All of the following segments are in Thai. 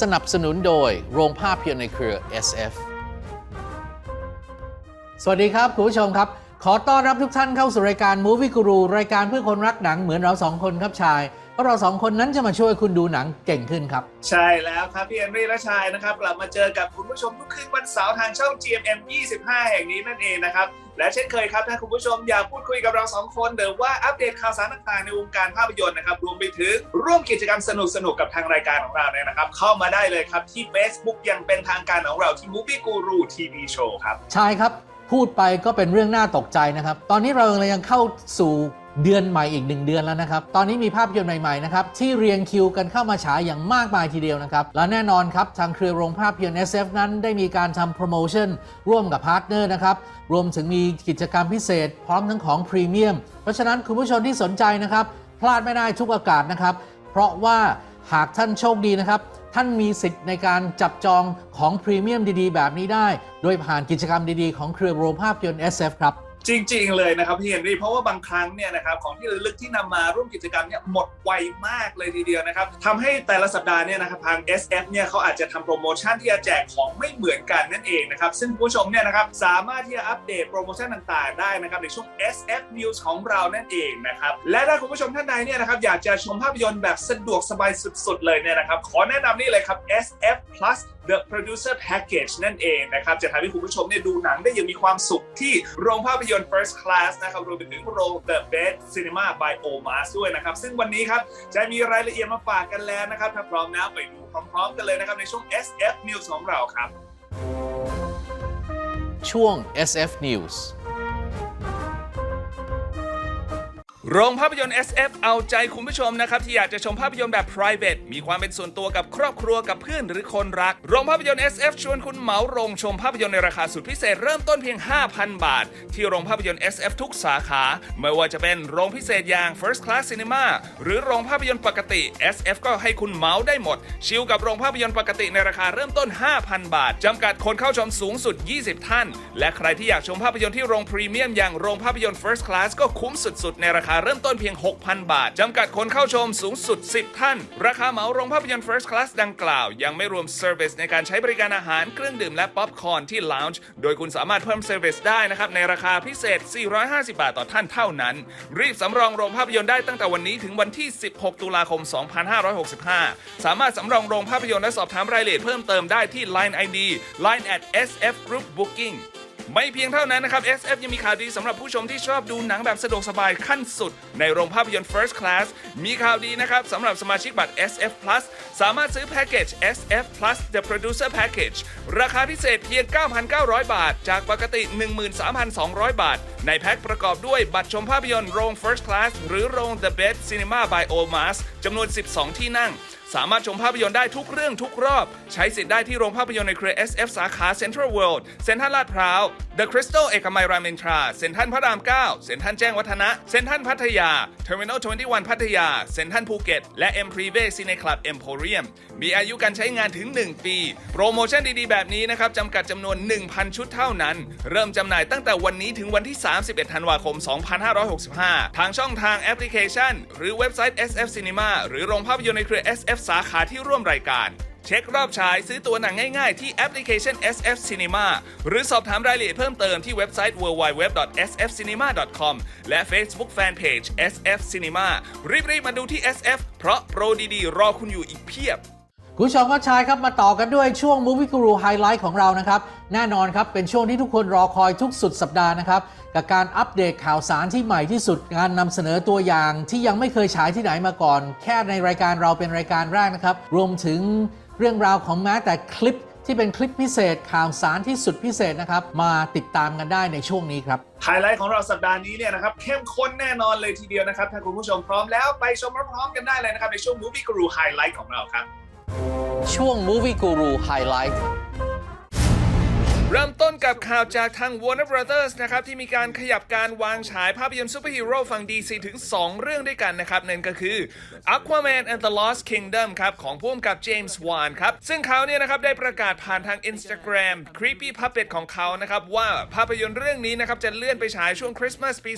สนับสนุนโดยโรงภาพยนตร์ในเครือ SF สวัสดีครับคุณผู้ชมครับ ขอต้อนรับทุกท่านเข้าสู่รายการ Movie Guru รายการเพื่อคนรักหนังเหมือนเราสองคนครับชาย เพราะเราสองคนนั้นจะมาช่วยคุณดูหนังเก่งขึ้นครับ ใช่แล้วครับพี่เอนรี่และชายนะครับกลับมาเจอกับคุณผู้ชมทุกคืนวันเสาร์ทางช่อง GMM 25 แห่งนี้นั่นเองนะครับ และเช่นเคยครับถ้าคุณผู้ชมอยากพูดคุยกับเราสองคนหรือว่าอัปเดตข่าวสารต่างๆในวงการภาพยนตร์นะครับรวมไปถึงร่วมกิจกรรมสนุกๆกับทางรายการของเราเนี่ยนะครับ เข้ามาได้เลยครับที่ Facebook อยังเป็นทางการของเราที่ Movie Guru TV Show ครับชายครับพูดไปก็เป็นเรื่องน่าตกใจนะครับ ตอนนี้เรายังเข้าสู่ เดือนใหม่อีกหนึ่งเดือนแล้วนะครับ ตอนนี้มีภาพยนตร์ใหม่ๆนะครับที่เรียงคิวกันเข้ามาฉายอย่างมากมายทีเดียวนะครับ และแน่นอนครับ ทางเครือโรงภาพยนตร์ SF นั้นได้มีการทำโปรโมชั่นร่วมกับพาร์ทเนอร์นะครับ รวมถึงมีกิจกรรมพิเศษ พร้อมทั้งของพรีเมียม เพราะฉะนั้นคุณผู้ชมที่สนใจนะครับ พลาดไม่ได้ทุกโอกาสนะครับ เพราะว่าหากท่านโชคดีนะครับท่านมีสิทธิ์ในการจับจองของพรีเมียมดีๆ แบบนี้ได้ โดยผ่านกิจกรรมดีๆ ของเครือโรงภาพยนตร์ SF ครับ จริง ๆ เลยนะครับพี่เฮนรี่เพราะว่าบางครั้งเนี่ยนะครับของที่ระลึกที่นำมาร่วมกิจกรรมเนี่ยหมดไวมากเลยทีเดียวนะครับทำให้แต่ละสัปดาห์เนี่ยนะครับทาง SF เนี่ยเขาอาจจะทำโปรโมชั่นที่จะแจกของไม่เหมือนกันนั่นเองนะครับซึ่งผู้ชมเนี่ยนะครับสามารถที่จะอัปเดตโปรโมชั่นต่างๆ ได้นะครับในช่วง SF News ของเรานั่นเองนะครับและถ้าคุณผู้ชมท่านใดเนี่ยนะครับอยากจะชมภาพยนตร์แบบสะดวกสบายสุดๆเลยเนี่ยนะครับขอแนะนำนี่เลยครับ SF Plus The Producer Package นั่นเองนะครับจะทำให้คุณผู้ชมเนี่ยดูหนังได้อยังมีความสุขที่โรงภาพยนตร์ First Class นะครับรวมไปถึงโรง The Best Cinema by Omas ด้วยนะครับ ซึ่งวันนี้ครับจะมีรายละเอียดมาฝากกันแล้วนะครับถ้าพร้อมแล้วไปดูพร้อมๆกันเลยนะครับในช่วง SF News ของเราครับ ช่วง SF News โรงภาพยนตร์ SF เอาใจคุณผู้ชมนะครับ ที่อยากจะชมภาพยนตร์แบบ private มีความเป็นส่วนตัวกับครอบครัวกับเพื่อนหรือคนรัก โรงภาพยนตร์ SF ชวนคุณเหมาโรงชมภาพยนตร์ในราคาสุดพิเศษเริ่มต้นเพียง 5,000 บาท ที่โรงภาพยนตร์ SF ทุกสาขา ไม่ว่าจะเป็นโรงพิเศษอย่าง First Class Cinema หรือโรงภาพยนตร์ปกติ SF ก็ให้คุณเหมาได้หมด ชิลกับโรงภาพยนตร์ปกติในราคาเริ่มต้น 5,000 บาทจำกัดคนเข้าชมสูงสุด 20 ท่าน และใครที่อยากชมภาพยนตร์ที่โรงพรีเมียมอย่างโรงภาพยนตร์ First Class ก็คุ้มสุดๆในราคาเริ่มต้นเพียง 6,000 บาท จำกัดคนเข้าชมสูงสุด 10 ท่าน ราคาเหมาโรงภาพยนตร์ First Class ดังกล่าว ยังไม่รวมเซอร์วิสในการใช้บริการอาหารเครื่องดื่มและป๊อปคอร์นที่ Lounge โดยคุณสามารถเพิ่มเซอร์วิสได้นะครับในราคาพิเศษ 450 บาทต่อท่านเท่านั้น รีบสำรองโรงภาพยนตร์ได้ตั้งแต่วันนี้ถึงวันที่ 16 ตุลาคม 2565 สามารถสำรองโรงภาพยนตร์และสอบถามรายละเอียดเพิ่มเติมได้ที่ Line ID Line at SF Group Booking ไม่เพียงเท่านั้นนะครับ SF ยังมีข่าวดีสำหรับผู้ชมที่ชอบดูหนังแบบสะดวกสบายขั้นสุด ในโรงภาพยนตร์ First Class มีข่าวดีนะครับสำหรับสมาชิกบัตร SF Plus สามารถซื้อแพ็กเกจ SF Plus The Producer Package ราคาพิเศษเพียง 9,900 บาท จากปกติ 13,200 บาท ในแพ็คประกอบด้วยบัตรชมภาพยนตร์โรง First Class หรือโรง The Best Cinema by Omas จำนวน 12 ที่นั่ง สามารถชมภาพยนตร์ได้ทุกเรื่องทุกรอบ ใช้สิทธิ์ได้ที่โรงภาพยนตร์ในเครือ SF สาขา Central World เซ็นทรัลลาดพร้าว The Crystal เอกมัยรามอินทรา เซ็นทรัลพระราม 9 เซ็นทรัลแจ้งวัฒนะ เซ็นทรัลพัทยา Terminal 21 พัทยา เซ็นทรัลภูเก็ต และ M Privé Cine Club Emporium มีอายุการใช้งานถึง 1 ปี โปรโมชั่นดีๆ แบบนี้นะครับจำกัดจำนวน 1,000 ชุดเท่านั้น เริ่มจำหน่ายตั้งแต่วันนี้ถึงวันที่ 31 ธันวาคม 2565 ทางช่องทางแอปพลิเคชัน หรือเว็บไซต์ SF Cinema หรือโรงภาพยนตร์ในเครือ SF สาขาที่ร่วมรายการ เช็ครอบฉายซื้อตัวหนังง่ายๆ ที่แอปพลิเคชัน SF Cinema หรือสอบถามรายละเอียดเพิ่มเติมที่เว็บไซต์ www.sfcinema.com และ Facebook Fanpage SF Cinema รีบๆมาดูที่ SF เพราะโปรดีๆ รอคุณอยู่อีกเพียบคุณผู้ชมก็ชายครับมาต่อกันด้วยช่วง Movie Guru Highlight ของเรานะครับ แน่นอนครับ เป็นช่วงที่ทุกคนรอคอยทุกสุดสัปดาห์นะครับ กับการอัปเดตข่าวสารที่ใหม่ที่สุดการนำเสนอตัวอย่างที่ยังไม่เคยฉายที่ไหนมาก่อน แค่ในรายการเราเป็นรายการแรกนะครับ รวมถึง เรื่องราวของแม้แต่คลิปที่เป็นคลิปพิเศษข่าวสารที่สุดพิเศษนะครับ มาติดตามกันได้ในช่วงนี้ครับไฮไลท์ของเราสัปดาห์นี้เนี่ยนะครับเข้มข้นแน่นอนเลยทีเดียวนะครับ ถ้าคุณผู้ชมพร้อมแล้วไปชมพร้อมๆกันได้เลยนะครับ ในช่วง Movie Guru Highlight ของเราครับ ช่วง Movie Guru Highlight เริ่มต้นกับข่าวจากทาง Warner Brothers นะครับ ที่มีการขยับการวางฉายภาพยนตร์ซูเปอร์ฮีโร่ฝั่ง DC ถึง 2 เรื่องด้วยกันนะครับ นั่นก็คือ Aquaman and the Lost Kingdom ครับ ของผู้กำกับ James Wan ครับ ซึ่งเขาเนี่ยนะครับได้ประกาศผ่านทาง Instagram Creepy Puppet ของเขานะครับ ว่าภาพยนตร์เรื่องนี้นะครับ จะเลื่อนไปฉายช่วงคริสต์มาสปี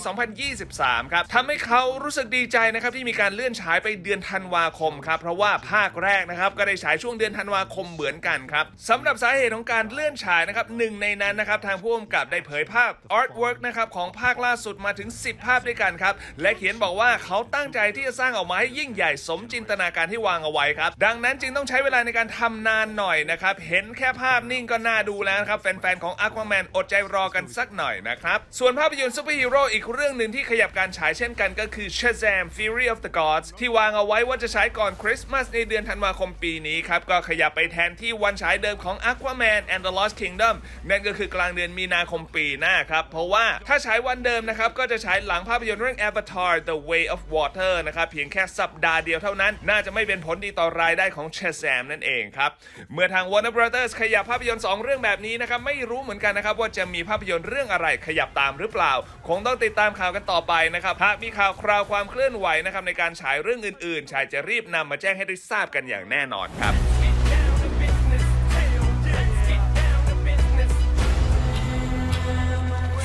2023 ครับทำให้เขารู้สึกดีใจนะครับที่มีการเลื่อนฉายไปเดือนธันวาคมครับเพราะว่าภาคแรกนะครับก็ได้ฉายช่วงเดือนธันวาคมเหมือนกันครับสำหรับสาเหตุของการเลื่อนฉายนะครับหนึ่งในนั้นนะครับทางผู้กำกับได้เผยภาพ artwork นะครับของภาคล่าสุดมาถึง 10 ภาพด้วยกันครับ และเขียนบอกว่าเขาตั้งใจที่จะสร้างออกมาให้ยิ่งใหญ่สมจินตนาการที่วางเอาไว้ครับ ดังนั้นจึงต้องใช้เวลาในการทำนานหน่อยนะครับ เห็นแค่ภาพนิ่งก็น่าดูแล้วครับ แฟนๆ ของ Aquaman อดใจรอกันสักหน่อยนะครับ ส่วนภาพยนตร์ซูเปอร์ฮีโร่อีกเรื่องหนึ่งที่ขยับการฉายเช่นกันก็คือ Shazam Fury of the Gods ที่วางเอาไว้ว่าจะฉายก่อนคริสต์มาสในเดือนธันวาคมปีนี้ครับก็ขยับไปแทนที่วันฉายเดิมของ Aquaman and the Lost Kingdom นั่นก็คือกลางเดือนมีนาคมปีหน้าครับ เพราะว่าถ้าฉายวันเดิมนะครับ ก็จะฉายหลังภาพยนตร์เรื่อง Avatar The Way of Water นะครับ เพียงแค่สัปดาห์เดียวเท่านั้น น่าจะไม่เป็นผลดีต่อรายได้ของ Shazam นั่นเองครับ เมื่อทาง Warner Brothers ขยับภาพยนตร์ 2 เรื่องแบบนี้นะครับ ไม่รู้เหมือนกันนะครับว่าจะมีภาพยนตร์เรื่องอะไรขยับตามหรือเปล่า คงต้องติดตามข่าวกันต่อไปนะครับหากมีข่าวคราวความเคลื่อนไหวนะครับในการฉายเรื่องอื่นๆชายจะรีบนำมาแจ้งให้ได้ทราบกันอย่างแน่นอนครับ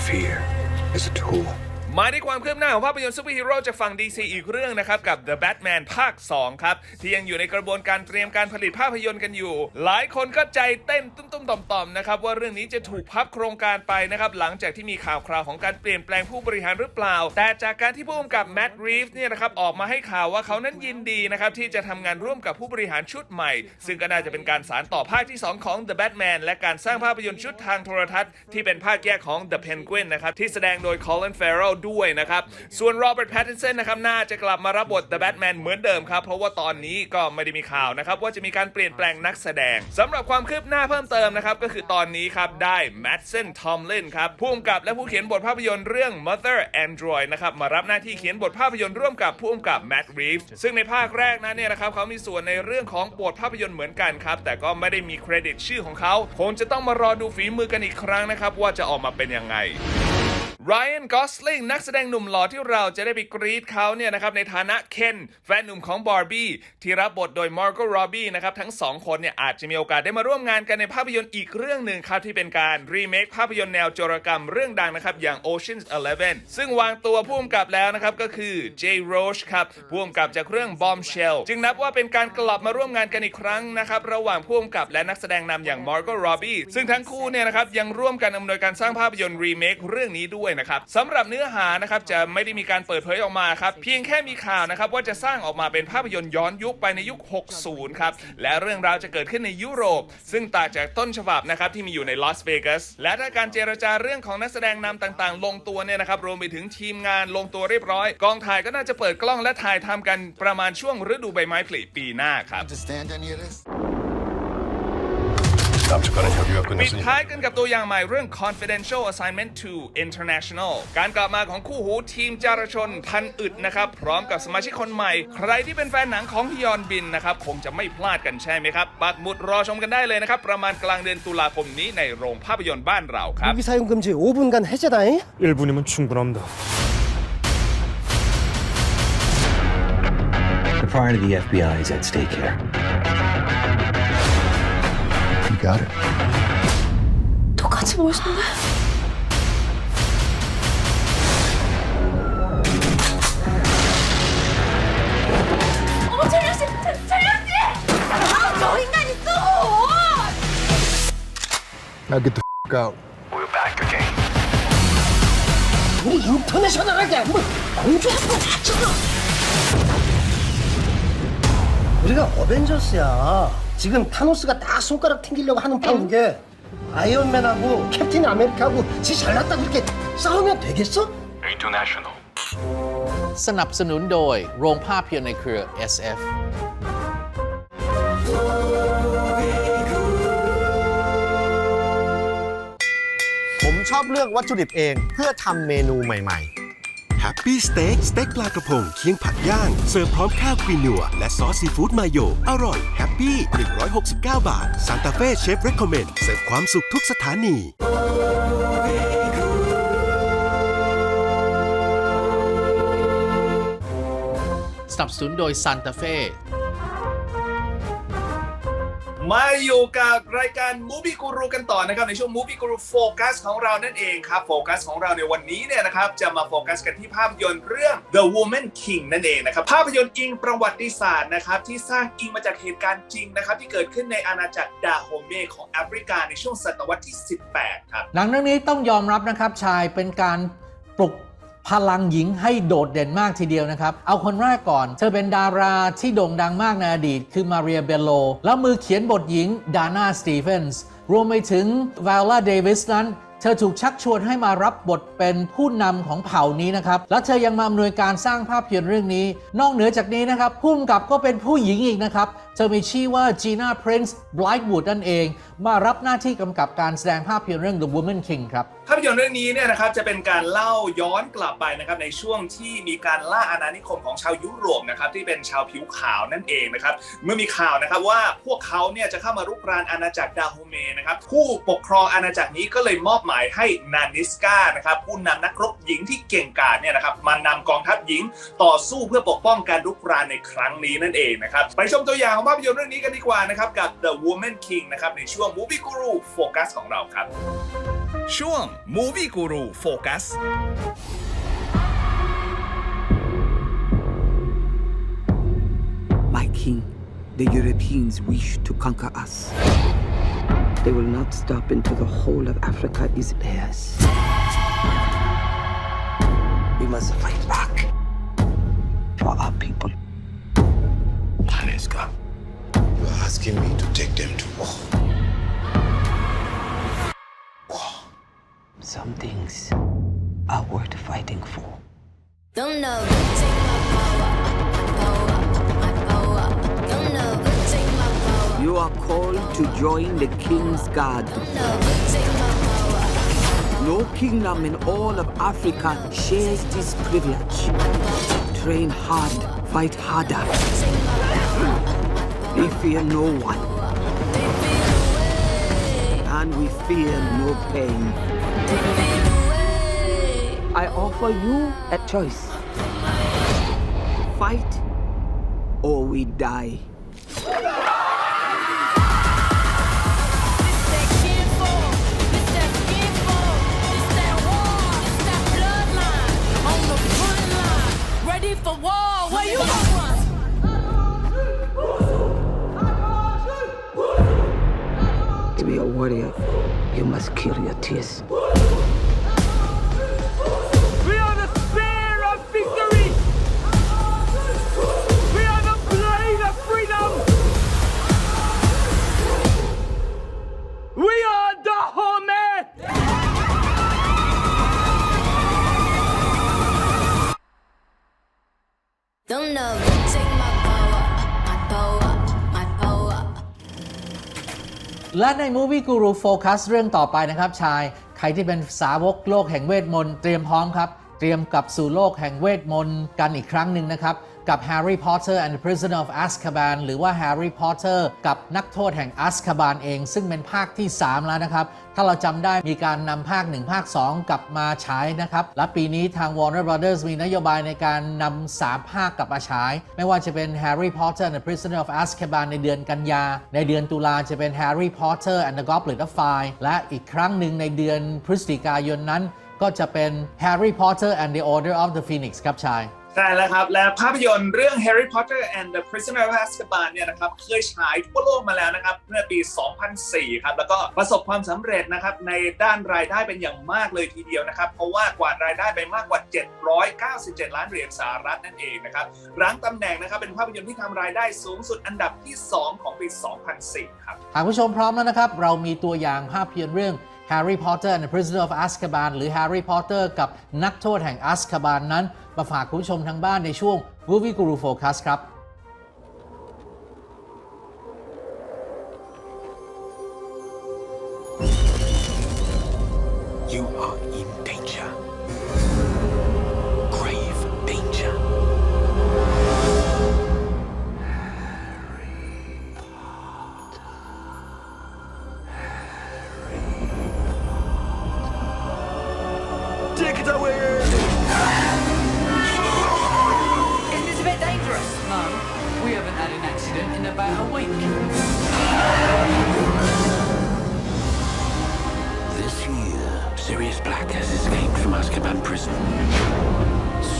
Fear is a tool. มาที่ความคืบหน้าของภาพยนตร์ซูเปอร์ฮีโร่จากฝั่ง DC อีกเรื่องนะครับ กับ The Batman ภาค 2 ครับ ที่ยังอยู่ในกระบวนการเตรียมการผลิตภาพยนตร์กันอยู่ หลายคนก็ใจเต้นตุ้มๆต่อมๆนะครับ ว่าเรื่องนี้จะถูกพับโครงการไปนะครับ หลังจากที่มีข่าวคราวของการเปลี่ยนแปลงผู้บริหารหรือเปล่า แต่จากการที่ผู้กำกับแม t ต์รีฟเนี่ยนะครับออกมาให้ข่าวว่าเขานั้นยินดีนะครับที่จะทำงานร่วมกับผู้บริหารชุดใหม่ ซึ่งก็น่าจะเป็นการสานต่อภาคที่ 2 ของ The Batman และการสร้างภาพยนตร์ชุดทางโทรทัศน์ที่เป็นภาคแยกของ The Penguin นะครับที่แสดงโดย Colin Farrell ด้วยนะครับ ส่วน Robert Pattinson นะครับน่าจะกลับมารับบท The Batman เหมือนเดิมครับ เพราะว่าตอนนี้ก็ไม่ได้มีข่าวนะครับ ว่าจะมีการเปลี่ยนแปลงนักแสดงสำหรับความคืบหน้าเพิ่มเติมนะครับ ก็คือตอนนี้ครับ ได้ Madsen Tomlin ครับผู้กำกับและผู้เขียนบทภาพยนตร์เรื่อง Mother Android นะครับมารับหน้าที่เขียนบทภาพยนตร์ร่วมกับผู้กำกับ Matt Reeves ซึ่งในภาคแรกนั้นเนี่ยนะครับเขามีส่วนในเรื่องของบทภาพยนตร์เหมือนกันครับแต่ก็ไม่ได้มีเครดิตชื่อของเขาคงจะต้องมารอดูฝีมือกันอีกครั้งนะครับว่าจะออกมาเป็นยังไง ไรอันกอสลิงนักแสดงหนุ่มหล่อที่เราจะได้ไปกรีดเขาเนี่ยนะครับในฐานะเคนแฟนหนุ่มของบาร์บี้ที่รับบทโดยมาร์โกโรบี้นะครับทั้งสองคนเนี่ยอาจจะมีโอกาสได้มาร่วมงานกันในภาพยนตร์อีกเรื่องหนึ่งครับที่เป็นการรีเมคภาพยนตร์แนวโจรกรรมเรื่องดังนะครับอย่าง Ocean's Eleven ซึ่งวางตัวผู้กำกับแล้วนะครับก็คือเจโรชครับผู้กำกับจากเรื่อง Bombshell จึงนับว่าเป็นการกลับมาร่วมงานกันอีกครั้งนะครับระหว่างผู้กำกับและนักแสดงนำอย่างมาร์โกโรบี้ซึ่งทั้งคู่เนี่ยนะครับยังร่วมกันอำนวยการสร้างภาพยนตร์รีเมคเรื่องนี้ด้วยนะครับสำหรับเนื้อหานะครับจะไม่ได้มีการเปิดเผยออกมาครับเพียงแค่มีข่าวนะครับว่าจะสร้างออกมาเป็นภาพยนตร์ย้อนยุคไปในยุค 60 ครับและเรื่องราวจะเกิดขึ้นในยุโรป ซึ่งต่างจากต้นฉบับนะครับที่มีอยู่ในลอสเวกัสและถ้าการเจรจาเรื่องของนักแสดงนำต่างๆ ลงตัวเนี่ยนะครับรวมไปถึงทีมงานลงตัวเรียบร้อย กองถ่ายก็น่าจะเปิดกล้องและถ่ายทำกันประมาณช่วงฤดูใบไม้ผลิปีหน้าครับ Understand any of this? 남 젓가락 협의가 ปิด 끝났으니 ท้ายกันกับตัวอย่างใหม่เรื่อง Confidential Assignment to International การกลับมาของคู่หูทีมจารชนพันอึดนะครับ พร้อมกับสมาชิกคนใหม่ ใครที่เป็นแฟนหนังของฮยอนบินนะครับ คงจะไม่พลาดกันใช่ไหมครับ ปักหมุดรอชมกันได้เลยนะครับ ประมาณกลางเดือนตุลาคมนี้ในโรงภาพยนตร์บ้านเราครับ 무기 사용 금지 5분간 해제다잉. 1분이면 충분합니다. The pride of the FBI is at stake here. It. 똑같이 멋있는데? 어머 철현 씨, 철현 씨! 아, 저 인간 있어! Now get the f out. We're back again. 우리 인터내셔널하게 뭐 공주하고 다쳤어. 우리가 어벤져스야. 지금 타노스가 딱 손가락 튕기려고 하는 판인 게 아이언맨하고 캡틴 아메리카하고 지 잘났다고 이렇게 싸우면 되겠어? 인터내셔널 สนับสนุนโดยโรงภาพยนตร์ในเครือ SF ผมชอบเลือกวัตถุดิบเองเพื่อทำเมนูใหม่ ๆ Happy Steak สเต็กปลากระพงเคียงผัดย่าง เสิร์ฟพร้อมข้าวควีนัว และซอสซีฟู้ดมาโย อร่อยแฮปปี้169 บาทซานตาเฟ่เชฟเรคคอมเมนต์เสิร์ฟความสุขทุกสถานีสนับสนุนโดยซานตาเฟ่ มาอยู่กับรายการ Movie Guru กันต่อนะครับในช่วง Movie Guru Focus ของเรานั่นเองครับโฟกัสของเราในวันนี้เนี่ยนะครับจะมาโฟกัสกันที่ภาพยนตร์เรื่อง The Woman King นั่นเองนะครับภาพยนตร์อิงประวัติศาสตร์นะครับที่สร้างอิงมาจากเหตุการณ์จริงนะครับที่เกิดขึ้นในอาณาจักรดาโฮเมของแอฟริกาในช่วงศตวรรษที่ 18 ครับหนังเรื่องนี้ต้องยอมรับนะครับชายเป็นการปลุก พลังหญิงให้โดดเด่นมากทีเดียวนะครับ เอาคนแรกก่อน เธอเป็นดาราที่โด่งดังมากในอดีต คือมาเรียเบลโล แล้วมือเขียนบทหญิงดาน่าสตีเฟนส์รวมไปถึงว i ล l a เดวิสนั้นเธอถูกชักชวนให้มารับบทเป็นผู้นำของเผ่านี้นะครับ และเธอยังมาอำนวยการสร้างภาพยนตร์เรื่องนี้ นอกเหนือจากนี้นะครับผู้กำกับก็เป็นผู้หญิงอีกนะครับ เธอมีชื่อว่าจีน่าพรนซ์ไบรท์วูดนั่นเอง มารับหน้าที่กำกับการแสดงภาพยนตร์เรื่อง The Woman King ครับ ภาพยนตร์เรื่องนี้เนี่ยนะครับจะเป็นการเล่าย้อนกลับไปนะครับในช่วงที่มีการล่าอาณานิคมของชาวยุโรปนะครับที่เป็นชาวผิวขาวนั่นเองนะครับเมื่อมีข่าวนะครับว่าพวกเขาเนี่ยจะเข้ามารุกรานอาณาจักรดาโฮเมนะครับผู้ปกครองอาณาจักรนี้ก็เลยมอบหมายให้นานิสกานะครับผู้นำนักรบหญิงที่เก่งกาจเนี่ยนะครับมานำกองทัพหญิงต่อสู้เพื่อปกป้องการรุกรานในครั้งนี้นั่นเองนะครับไปชมตัวอย่างภาพยนตร์เรื่องนี้กันดีกว่านะครับ กับ The Woman King นะครับ ในช่วง Movie Guru Focus ของเราครับ ช่วง Movie Guru Focus My king, the Europeans wish to conquer us. They will not stop until the whole of Africa is theirs. We must fight back for our people. Haneska, you're asking me to take them to war. Some things are worth fighting for. Don't know, take my power, power, my power. Don't know, take my power. You are called to join the king's guard. Don't know, take my power. No kingdom in all of Africa shares this privilege. Train hard, fight harder. We fear no one. And we fear no pain. I offer you a choice. Fight or we die. Ready for war? Where you going? Warrior, you must kill your tears. และใน Movie Guru Focus เรื่องต่อไปนะครับชาย ใครที่เป็นสาวกโลกแห่งเวทมนต์เตรียมพร้อมครับ เตรียมกลับสู่โลกแห่งเวทมนต์กันอีกครั้งหนึ่งนะครับ กับ Harry Potter and the Prisoner of Azkaban หรือว่า Harry Potter กับนักโทษแห่ง Azkaban เอง ซึ่งเป็นภาคที่ 3 แล้วนะครับ ถ้าเราจำได้มีการนำภาค 1 ภาค 2 กลับมาฉายนะครับ และปีนี้ทาง Warner Brothers มีนโยบายในการนำ3ภาคกลับมาฉาย ไม่ว่าจะเป็น Harry Potter and the Prisoner of Azkaban ในเดือนกันยา ในเดือนตุลาจะเป็น Harry Potter and the Goblet of Fire และอีกครั้งหนึ่งในเดือนพฤศจิกายนนั้น ก็จะเป็น Harry Potter and the Order of the Phoenix ครับชาย ใช่แล้วครับ และภาพยนตร์เรื่อง Harry Potter and the Prisoner of Azkaban เนี่ยนะครับเคยฉายทั่วโลกมาแล้วนะครับเมื่อปี 2004 ครับ แล้วก็ประสบความสำเร็จนะครับในด้านรายได้เป็นอย่างมากเลยทีเดียวนะครับ เพราะว่ากวาดรายได้ไปมากกว่า 797 ล้านเหรียญสหรัฐนั่นเองนะครับรั้งตำแหน่งนะครับเป็นภาพยนตร์ที่ทำรายได้สูงสุดอันดับที่ 2 ของปี 2004 ครับหากผู้ชมพร้อมแล้วนะครับ เรามีตัวอย่างภาพยนตร์เรื่อง Harry Potter and the Prisoner of Azkaban หรือ Harry Potter กับนักโทษแห่ง Azkaban นั้น มาฝากคุณผู้ชมทางบ้านในช่วง Movie Guru Focus ครับ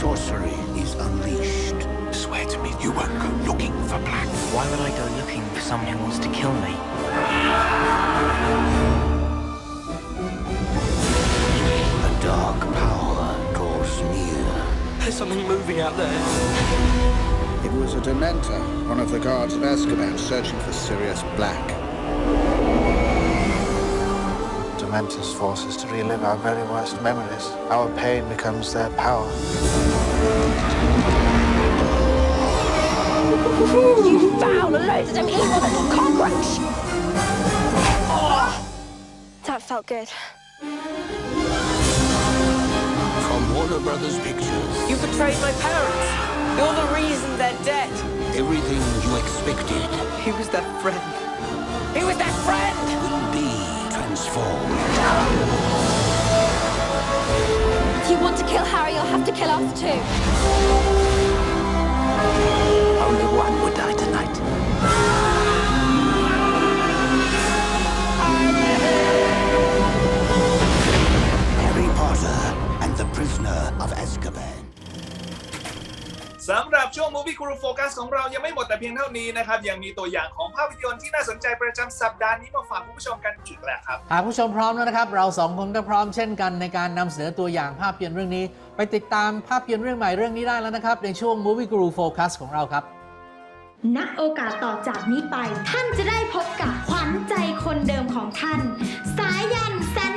Sorcery is unleashed. Swear to me you won't go looking for Black. Why would I go looking for someone who wants to kill me? A dark power draws near. There's something moving out there. It was a Dementor, one of the guards of Azkaban, searching for Sirius Black. Dementors force us to relive our very worst memories. Our pain becomes their power. You foul, loathsome, evil little cockroach! That felt good. From Warner Brothers Pictures, You betrayed my parents. You're the reason they're dead. everything you expected He was their friend. He was their friend! will be transformed. If you want to kill Harry, you'll have to kill us too. Only one would die tonight. Harry Potter and the Prisoner of Azkaban. สำหรับช่วง Movie Guru Focus ของเรายังไม่หมดแต่เพียงเท่านี้นะครับ ยังมีตัวอย่างของภาพยนตร์ที่น่าสนใจประจำสัปดาห์นี้มาฝากคุณผู้ชมกันอีกแหละครับหากผู้ชมพร้อมแล้วนะครับ เราสองคนก็พร้อมเช่นกันในการนำเสนอตัวอย่างภาพยนตร์เรื่องนี้ ไปติดตามภาพยนตร์เรื่องใหม่เรื่องนี้ได้แล้วนะครับ ในช่วง Movie Guru Focus ของเราครับณโอกาสต่อจากนี้ไป ท่านจะได้พบกับขวัญใจคนเดิมของท่าน สายันสัญญ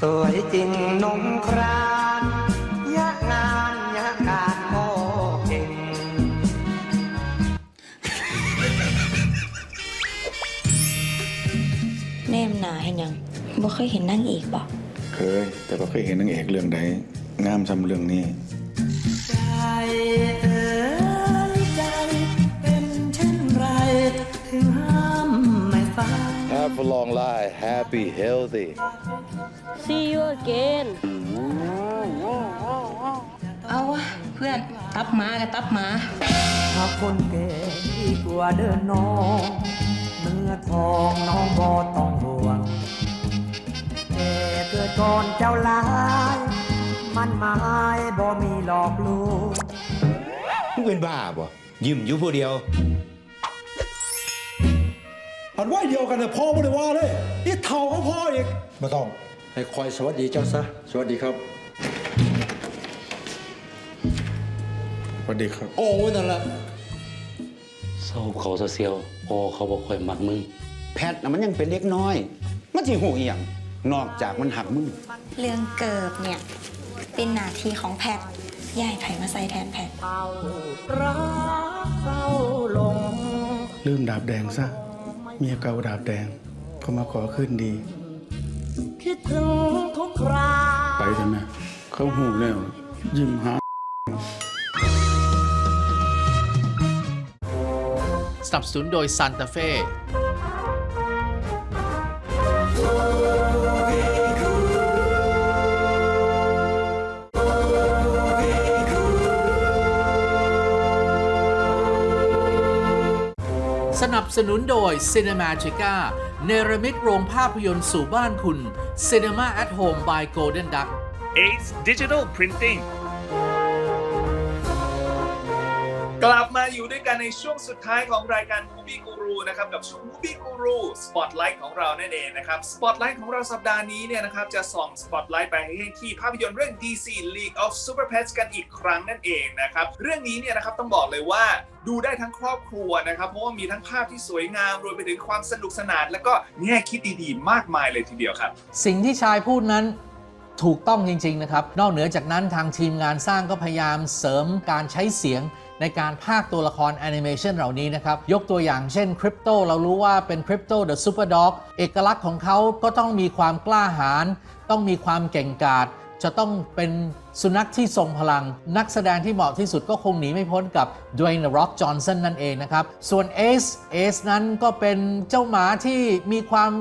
สวยจริงนงครานยะงานยะการโอเก่งแนมหนาเห็นยังบ่เคยเห็นนั่งอีกบ่เคย แต่ก็เคยเห็นนางเอกเรื่องใดงามซ้ำเรื่องนี้ ง Have a long life happy healthy See you again เอาวะเพื่อนตับหมากับตับหมาถ้าคนแก่ดีกว่าเดินน้องเนื้อทองน้องบ่ต้องห่วงแต่เกิดก่อนเจ้าหลาย มันหมายบ่มีหลอกลวงมึงเป็นบ้าป่ะยิ้มอยู่ผู้เดียว อันว่าเดียวกันแต่พ่อไม่ได้ว่าเลยนี่เท่าก็พ่ออีกไม่ต้อง ให้คอยสวัสดีเจ้าซะ สวัสดีครับ สวัสดีครับ โอ้นั่นแหละเศร้าเขาเสียวพอเขาบอกค่อยมักมึง แพทน่ะมันยังเป็นเด็กน้อย มันสิหูอีหยังนอกจากมันหักมึงเรื่องเกิบเนี่ย เป็นหน้าที่ของแพทย์ย่ายไผ่มาใส่แทนแพทย์รักเศร้าลงลืมดาบแดงซะ เมียเก่าดาบแดงเขามาขอขึ้นดี คิดถึงทุกคราไปใช่ไหมเขาหูแล้วยิ้มหาสนับสนุนโดย Santa Fe สนับสนุนโดย Cinematica เนรมิตโรงภาพยนตร์สู่บ้านคุณ Cinema at Home by Golden Duck Ace Digital Printing กลับมาอยู่ด้วยกันในช่วงสุดท้ายของรายการ Movie Guru นะครับกับช่วง Movie Guru Spotlight ของเรานั่นเองนะครับ Spotlight ของเราสัปดาห์นี้เนี่ยนะครับจะส่อง Spotlight ไปให้ที่ภาพยนตร์เรื่อง DC League of Super Pets กันอีกครั้งนั่นเองนะครับเรื่องนี้เนี่ยนะครับต้องบอกเลยว่าดูได้ทั้งครอบครัวนะครับ เพราะว่ามีทั้งภาพที่สวยงามรวมไปถึงความสนุกสนาน และก็แง่คิดดีๆ มากมายเลยทีเดียวครับ สิ่งที่ชายพูดนั้นถูกต้องจริง ๆ นะครับ นอกเหนือจากนั้นทางทีมงานสร้างก็พยายามเสริมการใช้เสียง ในการพากย์ตัวละครแอนิเมชันเหล่านี้นะครับ ยกตัวอย่างเช่นคริปโตเรารู้ว่าเป็นคริปโตเดอะซูเปอร์ด็อกเอกลักษณ์ของเขาก็ต้องมีความกล้าหาญต้องมีความเก่งกาจจะต้องเป็นสุนัขที่ทรงพลัง นักแสดงที่เหมาะที่สุดก็คงหนีไม่พ้นกับด w วย n ร็อกจอห์นสันนั่นเองนะครับ ส่วนเอสเอสนั้นก็เป็นเจ้าหมาที่มีความ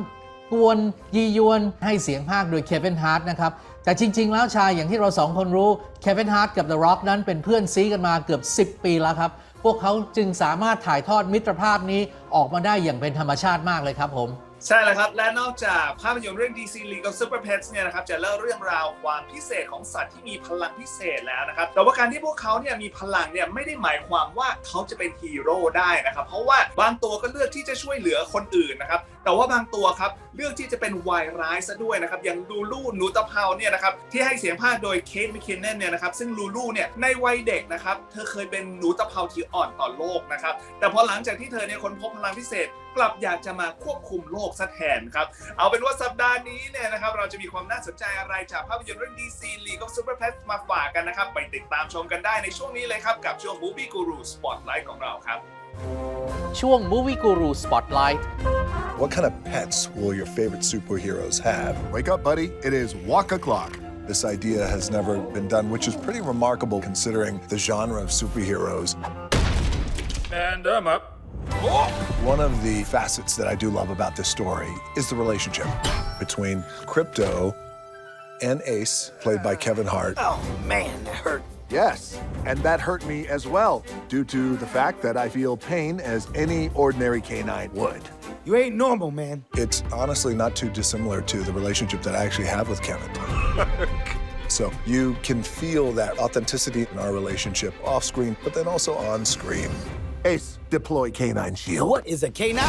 กวนยียวนให้เสียงภาคโดยเควินฮาร์ t นะครับ แต่จริง ๆ แล้วชายอย่างที่เราสองคนรู้เควินฮาร์ t กับ The Rock นั้นเป็นเพื่อนซีกันมาเกือบ 10 ปีแล้วครับ พวกเขาจึงสามารถถ่ายทอดมิตรภาพนี้ออกมาได้อย่างเป็นธรรมชาติมากเลยครับผมใช่แล้วครับ และนอกจากภาพยนตร์เรื่อง DC League of Super Pets เนี่ยนะครับจะเล่าเรื่องราวความพิเศษของสัตว์ที่มีพลังพิเศษแล้วนะครับแต่ว่าการที่พวกเขาเนี่ยมีพลังเนี่ยไม่ได้หมายความว่าเขาจะเป็นฮีโร่ได้นะครับเพราะว่าบางตัวก็เลือกที่จะช่วยเหลือคนอื่นนะครับแต่ว่าบางตัวครับ เลือกที่จะเป็นวายร้ายซะด้วยนะครับอย่างลูลูหนูตะเภาเนี่ยนะครับที่ให้เสียงภาคโดยเคทมิคคินเนนเนี่ยนะครับซึ่งลูลูเนี่ยในวัยเด็กนะครับเธอเคยเป็นหนูตะเภาที่อ่อนต่อโลกนะครับแต่พอหลังจากที่เธอเนี่ยค้นพบพลังพิเศษกลับอยากจะมาควบคุมโลกซะแทนครับเอาเป็นว่าสัปดาห์นี้เนี่ยนะครับเราจะมีความน่าสนใจอะไรจากภาพยนตร์เรื่อง DC League of Super Pets มาฝากกันนะครับไปติดตามชมกันได้ในช่วงนี้เลยครับกับช่วง Movie Guru Spotlight ของเราครับ ช่วง Movie Guru Spotlight What kind of pets will your favorite superheroes have? Wake up, buddy. It is walk o'clock. This idea has never been done, which is pretty remarkable considering the genre of superheroes. And I'm up. One of the facets that I do love about this story is the relationship between Crypto and Ace, played by Kevin Hart. Oh man, that hurt. Yes, and that hurt me as well, due to the fact that I feel pain as any ordinary canine would. You ain't normal, man. It's honestly not too dissimilar to the relationship that I actually have with Kevin. so you can feel that authenticity in our relationship off screen, but then also on screen. Ace, deploy canine shield. What is a canine?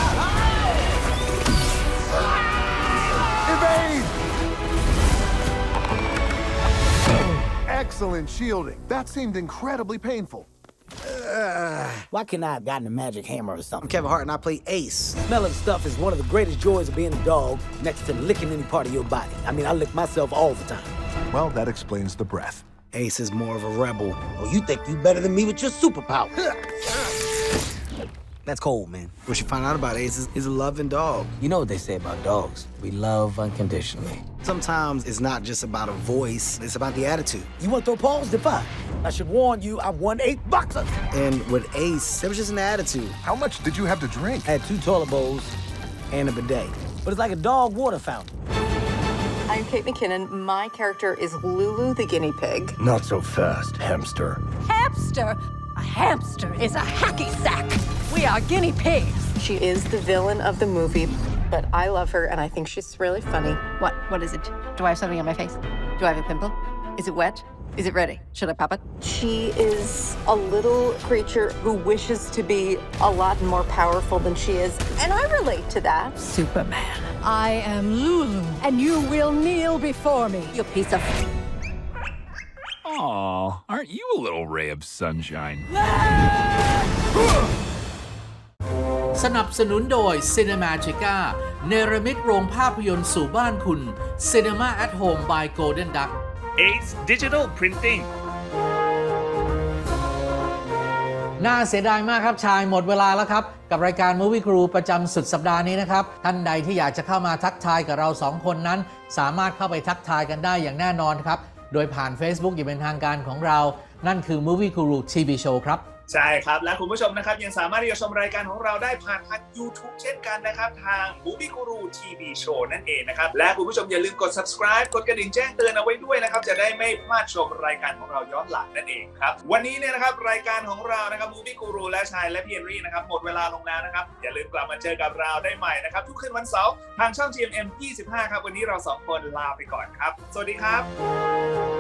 Excellent shielding. That seemed incredibly painful. Why couldn't I have gotten a magic hammer or something? I'm Kevin Hart and I play Ace. Smelling stuff is one of the greatest joys of being a dog next to licking any part of your body. I mean, I lick myself all the time. Well, that explains the breath. Ace is more of a rebel. Oh, you think you better than me with your superpower. That's cold, man. What you find out about Ace is he's a loving dog. You know what they say about dogs. We love unconditionally. Sometimes it's not just about a voice, it's about the attitude. You want to throw paws? Defy. I should warn you, I'm one eighth boxer. And with Ace, there was just an attitude. How much did you have to drink? I had two toilet bowls and a bidet. But it's like a dog water fountain. I'm Kate McKinnon. My character is Lulu the guinea pig. Not so fast, hamster. Hamster? A hamster is a hacky sack. We are guinea pigs. She is the villain of the movie, but I love her and I think she's really funny. What? What is it? Do I have something on my face? Do I have a pimple? Is it wet? Is it ready? Should I pop it? She is a little creature who wishes to be a lot more powerful than she is, and I relate to that. Superman. I am Lulu, and you will kneel before me, you piece of. Aw, aren't you a little ray of sunshine? Ah! สนับสนุนโดย Cinematica เนรมิตโรงภาพยนตร์สู่บ้านคุณ Cinema at Home by Golden Duck Ace Digital Printing น่าเสียดายมากครับชายหมดเวลาแล้วครับ กับรายการ Movie Crew ประจำสุดสัปดาห์นี้นะครับ ท่านใดที่อยากจะเข้ามาทักทายกับเราสองคนนั้น สามารถเข้าไปทักทายกันได้อย่างแน่นอนครับ โดยผ่าน Facebook อย่างเป็นทางการของเรา นั่นคือ Movie Crew TV Show ครับ ใช่ครับ และคุณผู้ชมนะครับ ยังสามารถที่จะชมรายการของเราได้ผ่านทาง YouTube เช่นกันนะครับ ทาง Movie Guru TV Show นั่นเองนะครับ และคุณผู้ชมอย่าลืมกด subscribe กดกระดิ่งแจ้งเตือนเอาไว้ด้วยนะครับ จะได้ไม่พลาดชมรายการของเราย้อนหลังนั่นเองครับ วันนี้เนี่ยนะครับรายการของเรานะครับ Movie Guru และชายและพี่เอนรี่นะครับหมดเวลาลงแล้วนะครับอย่าลืมกลับมาเจอกับเราได้ใหม่นะครับทุกคืนวันเสาร์ทางช่อง GMM 25 ครับวันนี้เราสองคนลาไปก่อนครับ สวัสดีครับ